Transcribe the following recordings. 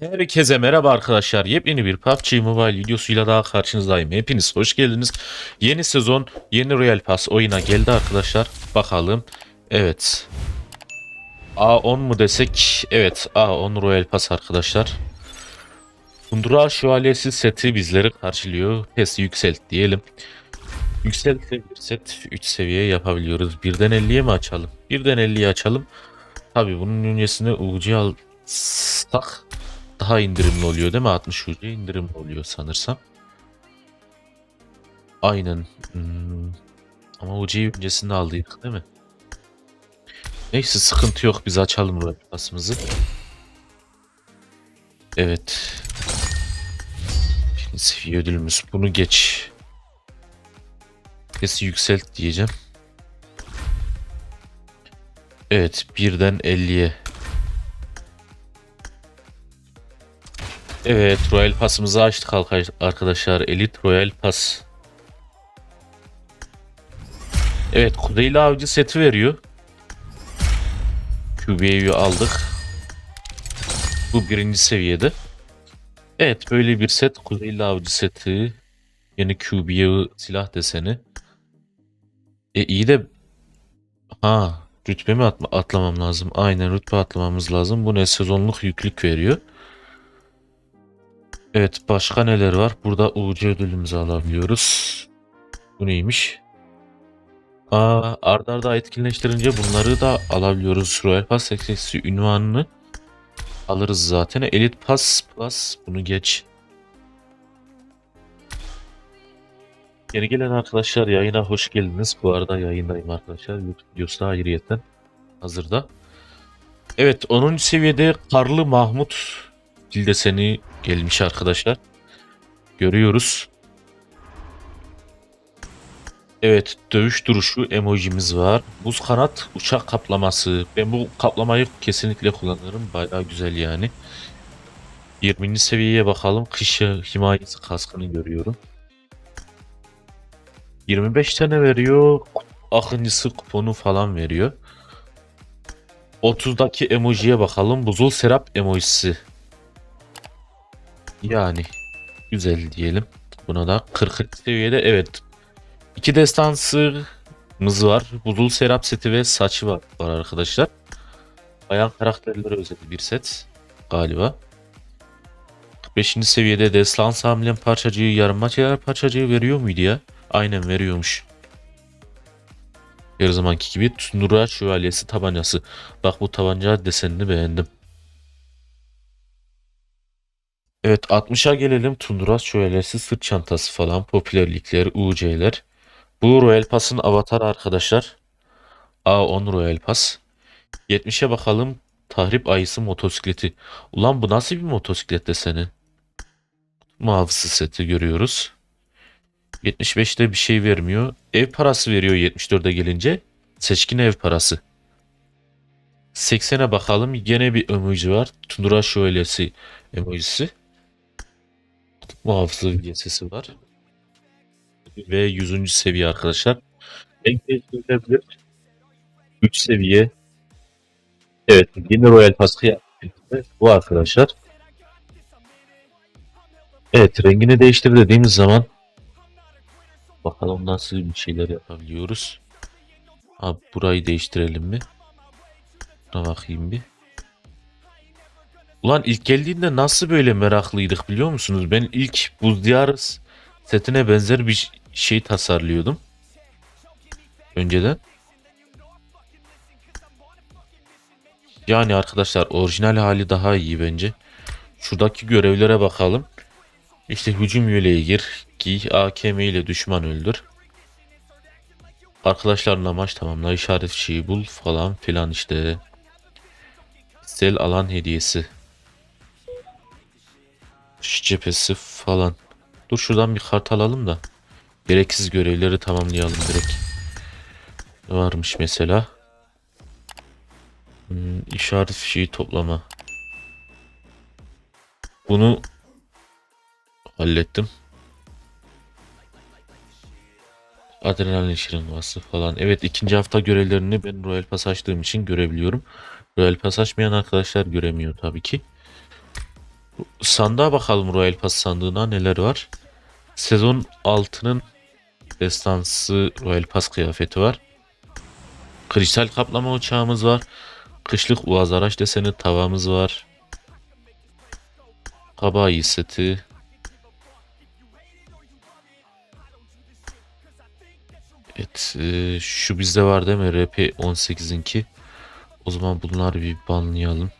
Herkese merhaba arkadaşlar. Yepyeni bir PUBG Mobile videosuyla daha karşınızdayım. Hepiniz hoş geldiniz. Yeni sezon, yeni Royal Pass oyuna geldi arkadaşlar. Bakalım. Evet. A10 mu desek? Evet, A10 Royal Pass arkadaşlar. Kundura Şövalyesi seti bizleri karşılıyor. PES yükselt diyelim. Yükselt bir set 3 seviye yapabiliyoruz. Birden 50'ye mi açalım? Birden 50'ye açalım. Tabi bunun öncesinde UC alsak daha indirimli oluyor değil mi? 60 UC indirimli oluyor sanırsam. Aynen. Hmm. Ama UC'yi öncesinde aldıydık değil mi? Neyse sıkıntı yok. Biz açalım pasımızı. Evet. Birinci seviye ödülümüz. Bunu geç. Sesi yükselt diyeceğim. Evet. Birden 50'ye. Evet, Royal Pass'ımızı açtık arkadaşlar. Elite Royal Pass. Evet, Kuzeyli Avcı seti veriyor. QB'yi aldık. Bu birinci seviyede. Evet, böyle bir set. Kuzeyli Avcı seti. Yeni QB'yi silah deseni. E iyi de... Ha, rütbe mi atma- atlamam lazım? Aynen rütbe atlamamız lazım. Bu ne sezonluk yüklük veriyor. Evet başka neler var? Burada UC ödülümüzü alabiliyoruz. Bu neymiş? Aa, arda arda etkinleştirince bunları da alabiliyoruz. Royal Pass Access'i ünvanını alırız zaten. Elite Pass Plus bunu geç. Yeni gelen arkadaşlar yayına hoş geldiniz. Bu arada yayındayım arkadaşlar. YouTube videosu da ayrıyeten hazırda. Evet 10. seviyede Karlı Mahmut dil deseni gelmiş arkadaşlar. Görüyoruz. Evet dövüş duruşu emojimiz var. Buz kanat uçak kaplaması. Ben bu kaplamayı kesinlikle kullanırım. Bayağı güzel yani. 20. seviyeye bakalım. Kış himayesi kaskını görüyorum. 25 tane veriyor. Akıncısı kuponu falan veriyor. 30'daki emojiye bakalım. Buzul serap emojisi. Yani güzel diyelim. Buna da 40 seviyede evet. İki destansımız var. Buzul serap seti ve saçı var, var arkadaşlar. Bayan karakterlere özel bir set galiba. 45. seviyede destans hamlem parçacığı yarım maç ayar parçacığı veriyor muydu ya? Aynen veriyormuş. Her zamanki gibi Tundura Şövalyesi tabancası. Bak bu tabanca desenini beğendim. Evet 60'a gelelim. Tundra Şövalyesi sırt çantası falan. Popülerlikler, UC'ler. Bu Royal Pass'ın avatarı arkadaşlar. A10 Royal Pass. 70'e bakalım. Tahrip ayısı motosikleti. Ulan bu nasıl bir motosiklet deseni? Mavisi seti görüyoruz. 75'te bir şey vermiyor. Ev parası veriyor 74'e gelince. Seçkin ev parası. 80'e bakalım. Gene bir emoji var. Tundra Şövalyesi emojisi. Muhafızı VSS'i var. Ve 100. seviye arkadaşlar. En değiştirilebilir. 3 seviye. Evet yeni Royal Pass kıyafeti bu arkadaşlar. Evet rengini değiştir dediğimiz zaman bakalım nasıl bir şeyler yapabiliyoruz. Abi burayı değiştirelim mi? Buna bakayım bir. Ulan ilk geldiğinde nasıl böyle meraklıydık biliyor musunuz? Ben ilk Buz Diyarı setine benzer bir şey tasarlıyordum. Önceden. Yani arkadaşlar orijinal hali daha iyi bence. Şuradaki görevlere bakalım. İşte hücum yeleği gir. Giy AKM ile düşman öldür. Arkadaşlarla maç tamamla işaret fişeği bul falan filan işte. Sel alan hediyesi. Şu cephesi falan. Dur şuradan bir kart alalım da. Gereksiz görevleri tamamlayalım direkt. Varmış mesela? Hmm, işaret fişeği toplama. Bunu hallettim. Adrenalin şırıngası falan. Evet ikinci hafta görevlerini ben Royal Pass açtığım için görebiliyorum. Royal Pass açmayan arkadaşlar göremiyor tabii ki. Sandığa bakalım Royal Pass sandığına neler var. Sezon 6'nın destansı Royal Pass kıyafeti var. Kristal kaplama uçağımız var. Kışlık Uaz araç deseni tavamız var. Kabayi seti. Evet, e, şu bizde var değil mi? RP 18'inki. O zaman bunları bir banlayalım.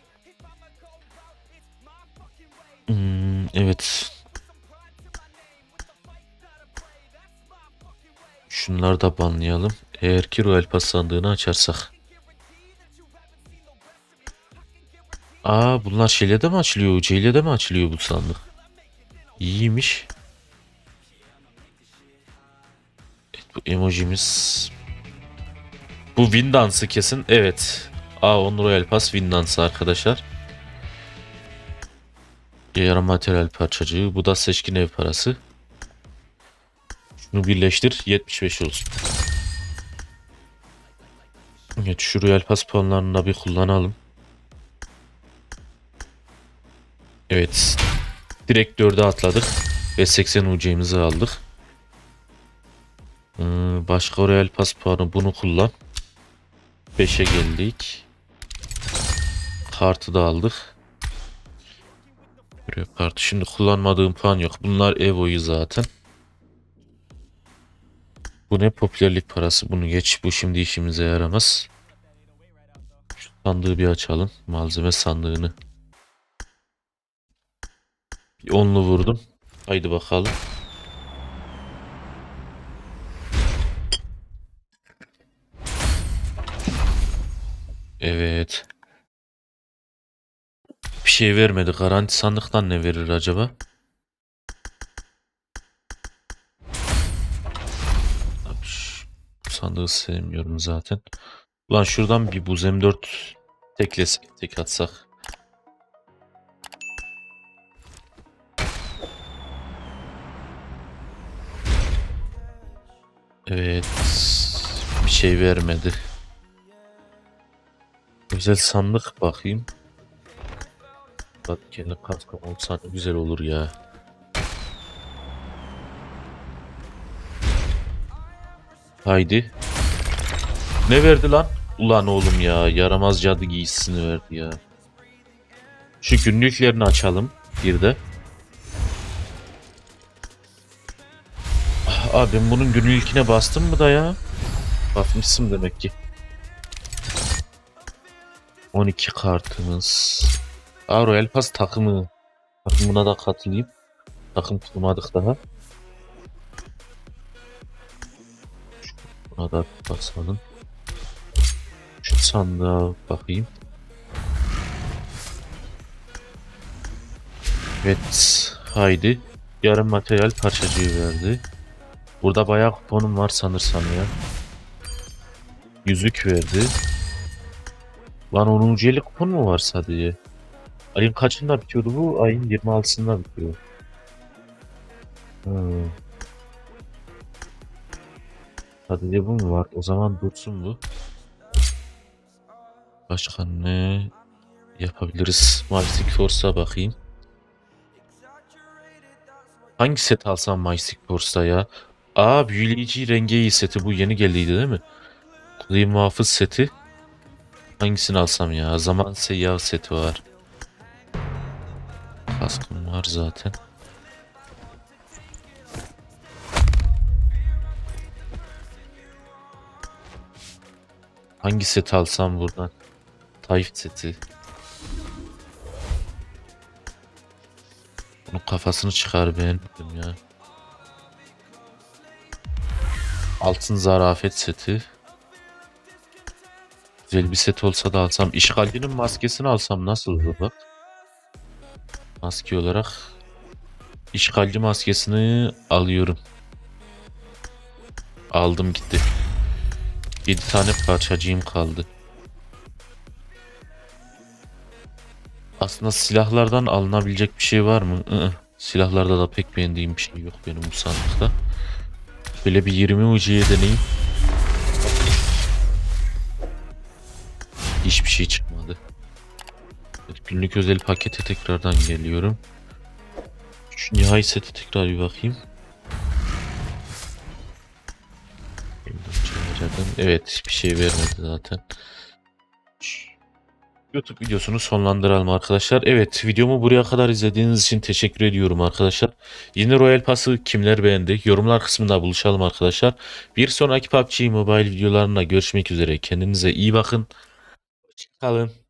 Hmm, evet. Şunları da banlayalım. Eğer ki Royal Pass sandığını açarsak. Aa bunlar şeyle de mi açılıyor? UC de mi açılıyor bu sandık? İyiymiş. Evet, bu emojimiz. Bu Win dansı kesin. Evet. Aa on Royal Pass Win dansı arkadaşlar. Yarı materyal parçacığı. Bu da seçkin ev parası. Şunu birleştir. 75 olsun. Evet şu Royal Pass puanlarını da bir kullanalım. Evet. Direkt 4'e atladık. Ve 80 UC'mizi aldık. Hmm, başka Royal Pass puanı bunu kullan. 5'e geldik. Kartı da aldık. Görev kartı. Şimdi kullanmadığım puan yok. Bunlar Evo'yu zaten. Bu ne popülerlik parası. Bunu geç. Bu şimdi işimize yaramaz. Şu sandığı bir açalım. Malzeme sandığını. Bir onlu vurdum. Haydi bakalım. Evet. Şey vermedi. Garanti sandıktan ne verir acaba? Sandığı sevmiyorum zaten. Ulan şuradan bir buz M4 teklesek tek atsak. Evet. Bir şey vermedi. Güzel sandık bakayım. Bak kendi kaskım olsa ne güzel olur ya. Haydi. Ne verdi lan? Ulan oğlum ya yaramaz cadı giysisini verdi ya. Şu günlüklerini açalım bir de. Ah, Abi bunun günlükine bastım mı da ya? Basmışsın demek ki. 12 kartımız. Aa Royal Pass takımı. Takımına da katılayım. Takım kurmadık daha. Buna da basalım. Şu sandığa bakayım. Evet. Haydi. Yarım materyal parçacığı verdi. Burada bayağı kuponum var sanırsam ya. Yüzük verdi. Lan 10. eli kupon mu var sadece? Ayın kaçında bitiyordu bu? Ayın 26'sında bitiyor. Hmm. Sadece bu mu var? O zaman dursun bu. Başka ne yapabiliriz? Mystic Force'a bakayım. Hangi set alsam Mystic Force'da ya? Aa büyüleyici rengeyi seti bu yeni geldiydi değil mi? Kuzey muhafız seti. Hangisini alsam ya? Zaman seyyah seti var. Kaskım var zaten. Hangi seti alsam buradan? Taif seti. Bunun kafasını çıkar beğenmedim ya. Altın zarafet seti. Güzel bir set olsa da alsam. İşgalcinin maskesini alsam nasıl bak. Maske olarak işgalci maskesini alıyorum. Aldım gitti. 7 tane parçacığım kaldı. Aslında silahlardan alınabilecek bir şey var mı? Iı, Silahlarda da pek beğendiğim bir şey yok benim bu sandıkta. Böyle bir 20 ucuya deneyim. Hiçbir şey çıkmadı. Günlük özel pakete tekrardan geliyorum. Şu nihai seti tekrar bir bakayım. Evet bir şey vermedi zaten. YouTube videosunu sonlandıralım arkadaşlar. Evet videomu buraya kadar izlediğiniz için teşekkür ediyorum arkadaşlar. Yeni Royal Pass'ı kimler beğendi? Yorumlar kısmında buluşalım arkadaşlar. Bir sonraki PUBG Mobile videolarında görüşmek üzere. Kendinize iyi bakın. Kalın.